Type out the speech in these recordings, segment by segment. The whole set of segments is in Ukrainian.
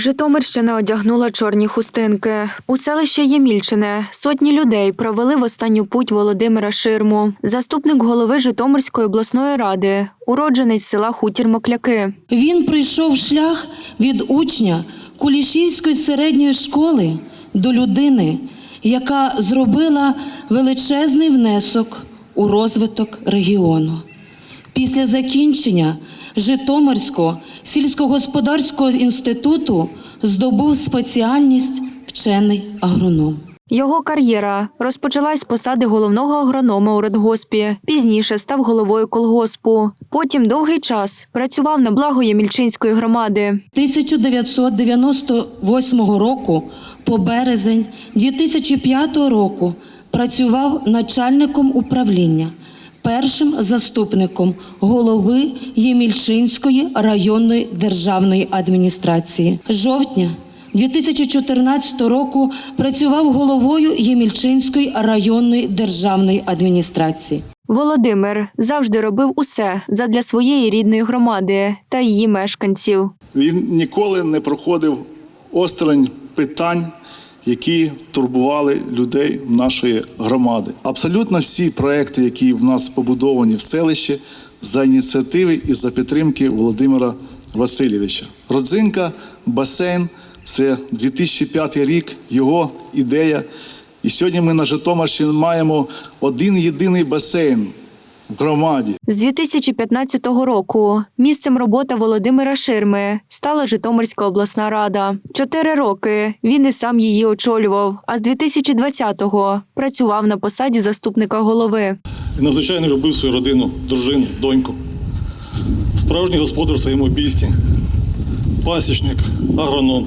Житомирщина одягнула чорні хустинки. У селище Ємільчине сотні людей провели в останню путь Володимира Ширму, заступник голови Житомирської обласної ради, уродженець села Хутір Мокляки. Він пройшов шлях від учня Кулішівської середньої школи до людини, яка зробила величезний внесок у розвиток регіону. Після закінчення Житомирського сільськогосподарського інституту здобув спеціальність вчений агроном. Його кар'єра розпочалась з посади головного агронома у Радгоспі. Пізніше став головою колгоспу. Потім довгий час працював на благо Ємільчинської громади. 1998 року по березень 2005 року працював начальником управління, першим заступником голови Ємільчинської районної державної адміністрації. Жовтня 2014 року працював головою Ємільчинської районної державної адміністрації. Володимир завжди робив усе задля своєї рідної громади та її мешканців. Він ніколи не проходив осторонь питань, які турбували людей нашої громади. Абсолютно всі проекти, які в нас побудовані в селищі, за ініціативи і за підтримки Володимира Васильовича. Родзинка, басейн це 2005 рік, його ідея. І сьогодні ми на Житомирщині маємо один єдиний басейн громаді. З 2015 року місцем роботи Володимира Ширми стала Житомирська обласна рада. Чотири роки він і сам її очолював, а з 2020-го працював на посаді заступника голови. Він надзвичайно любив свою родину, дружину, доньку. Справжній господар в своєму обійсті, пасічник, агроном.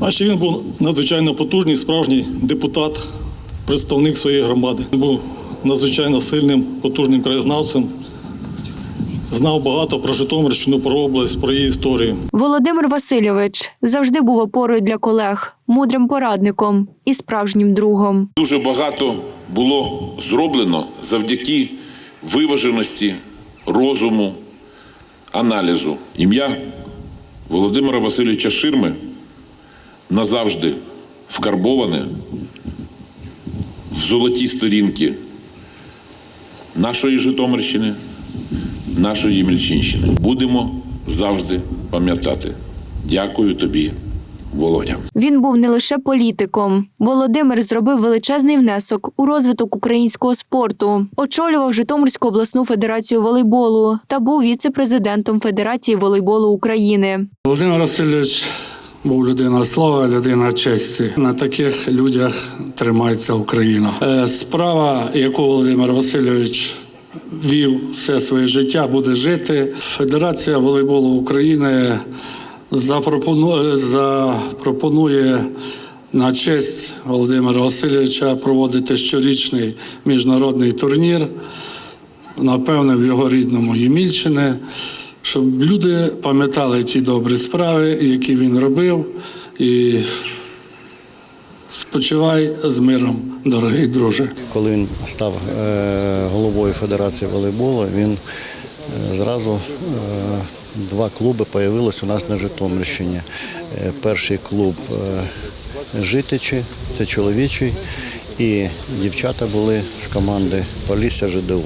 А ще він був надзвичайно потужний, справжній депутат, представник своєї громади. Він був надзвичайно сильним, потужним краєзнавцем. Знав багато про Житомирщину, про область, про її історію. Володимир Васильович завжди був опорою для колег, мудрим порадником і справжнім другом. Дуже багато було зроблено завдяки виваженості, розуму, аналізу. Ім'я Володимира Васильовича Ширми назавжди вкарбоване в золоті сторінки нашої Житомирщини, нашої Ємельчинщини. Будемо завжди пам'ятати. Дякую тобі, Володя. Він був не лише політиком. Володимир зробив величезний внесок у розвиток українського спорту, очолював Житомирську обласну федерацію волейболу та був віце-президентом Федерації волейболу України. Володимир Васильович був людина слова, людина честі. На таких людях тримається Україна. Е, Справа, яку Володимир Васильович вів все своє життя, буде жити. Федерація волейболу України запропонує, запропонує на честь Володимира Васильовича проводити щорічний міжнародний турнір напевне, в його рідному Ємільчине, щоб люди пам'ятали ті добрі справи, які він робив. І спочивай з миром, дорогий друже. Коли він став е, головою Федерації волейболу, він е, зразу е, два клуби появились у нас на Житомирщині. Перший клуб Житичі, це чоловічий, і дівчата були з команди Полісся ЖДУ.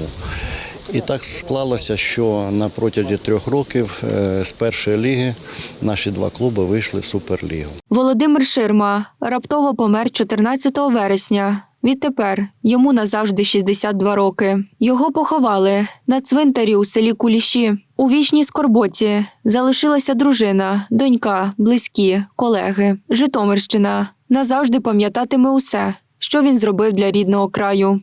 І так склалося, що на протязі трьох років е, з першої ліги наші два клуби вийшли в Суперлігу. Володимир Ширма раптово помер 14 вересня. Відтепер йому назавжди 62 роки. Його поховали на цвинтарі у селі Куліші. У вічній скорботі залишилася дружина, донька, близькі, колеги. Житомирщина назавжди пам'ятатиме усе, що він зробив для рідного краю.